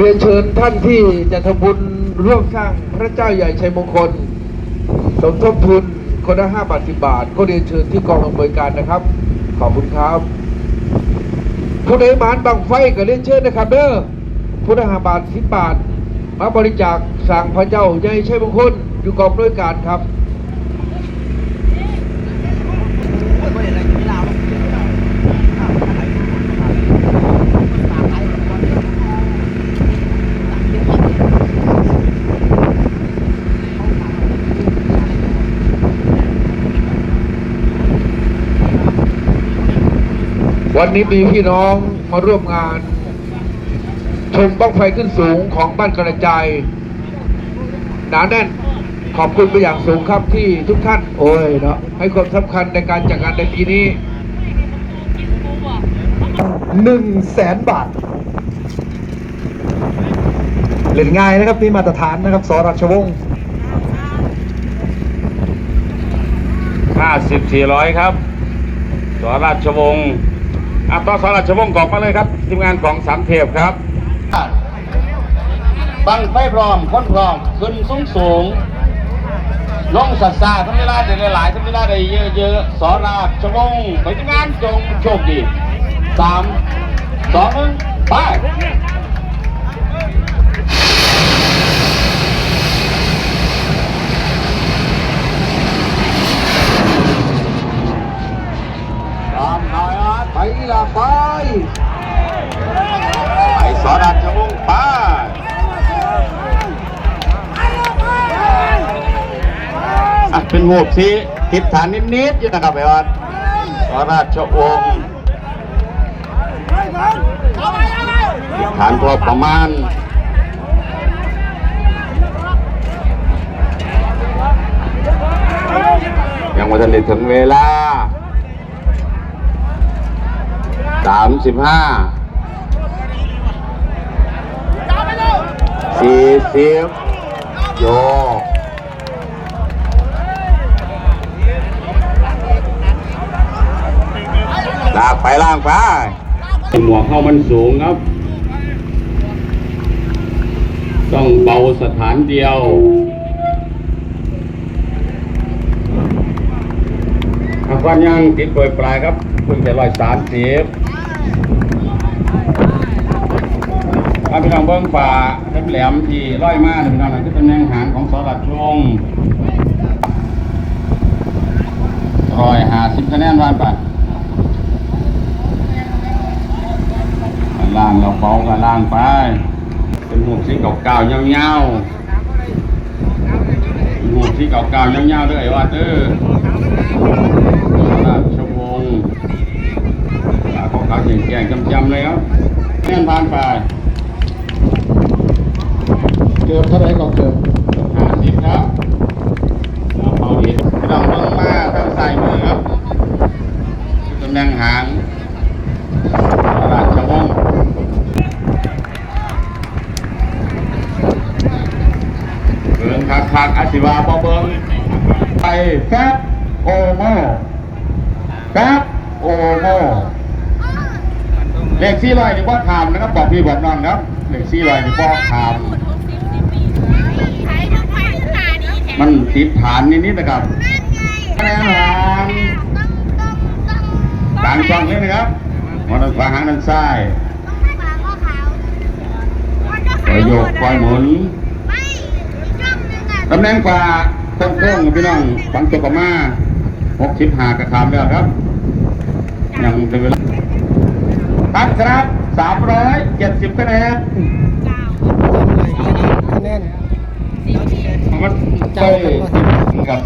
เรียนเชิญท่านที่จะทำบุญร่วมสร้างพระเจ้าใหญ่ชัยมงคล สมทบทุนคนละห้าบาทสิบาท ก็เรียนเชิญที่กองอำนวยการนะครับ ขอบคุณครับผู้ใดหมานบังไฟก็เรียนเชิญนะครับเด้อผู้ละห้าบาทสิบบาท มาบริจาคสร้างพระเจ้าใหญ่ชัยมงคลอยู่กองอำนวยการครับ วันนี้มีพี่น้องมาร่วมงาน ชมบ้างไฟขึ้นสูงของบ้านกระจายหนาแน่นขอบคุณไปนอย่างสูงครับที่ทุกท่าน โอ้ยเนาะให้ความสำคัญในการจัดงานในปีนี้หนึ่งแสนบาท เล่นง่ายนะครับนี่มาตรฐานนะครับสรัชวงศ์ห้าสิบสี่ร้อยครับสอราชวงศ์ อะต่อสราชวงศ์กล่องมาเลยครับทีมงานกล่องสามเทพครับบังไฟพร้อมคนพร้อมขึ้นสูงสูงลงสัตซาทำเวลาได้หลายๆทำเวลาได้เยอะๆสอราชวงศ์ไปทีมงานจงโชคดีสามสองหนึ่งไป อะเป็นหูบสีทิศฐานนิดๆอยู่นะครับไอ้วัดสราชวงศ์ทิศฐานพอประมาณยังไม่ทันได้ถึงเวลาสามสิบห้าสี่สิบโย ล่างไปหมวกเข้ามันสูงครับ ต้องเบาสถานเดียวอาควันยังติดโดยปลายครับเพิ่งจะร้อยสามสิบถ้าพี่น้องเบิ้งฝ่าแหลมที่ร้อยมากพี่น้องนั่นคือตำแหน่งหางของสอรัดช่วงร้อยหาสิบคะแนนวันไปล่างเราเบากันล่างไป เป็นหูสีเก่าๆเงาๆเป็นหูสีเก่าๆเงาๆด้วยว่าเด้อราชวงศ์ตาเขาขาวแก่งๆจำๆเลยครับแน่นผ่านไปเกือบเท่าไหรก็เกือบห้าสิบครับเอาเบาดีพี่น้องเบิ่งมาทางซ้ายมือครับตำแหน่งหางราชวงศ์ เบิ่ง คักคักๆอาศิวาบ่เบิ่งไปแฟบโอโมแฟบโอโมเลขสี่ร้อยนี่บ่ถามนะครับบอกพี่บอกน้องครับเลขสี่ร้อยนี่บ่ถามมันติดฐานนิดๆนะครับคะแนนหางต่างช่องเลยนะครับมอเตอร์ขวาหางด้านซ้ายปล่อยโยกปล่อยหมุน ตำแหน่งฝ่าโค้งๆพี่น้องฝังตัวประมาหกสิบหากระคามแล้วครับ ยังเป็นเวลาตัดครับสามร้อยเจ็ดสิบคะแนนคะแนนมันไปกับ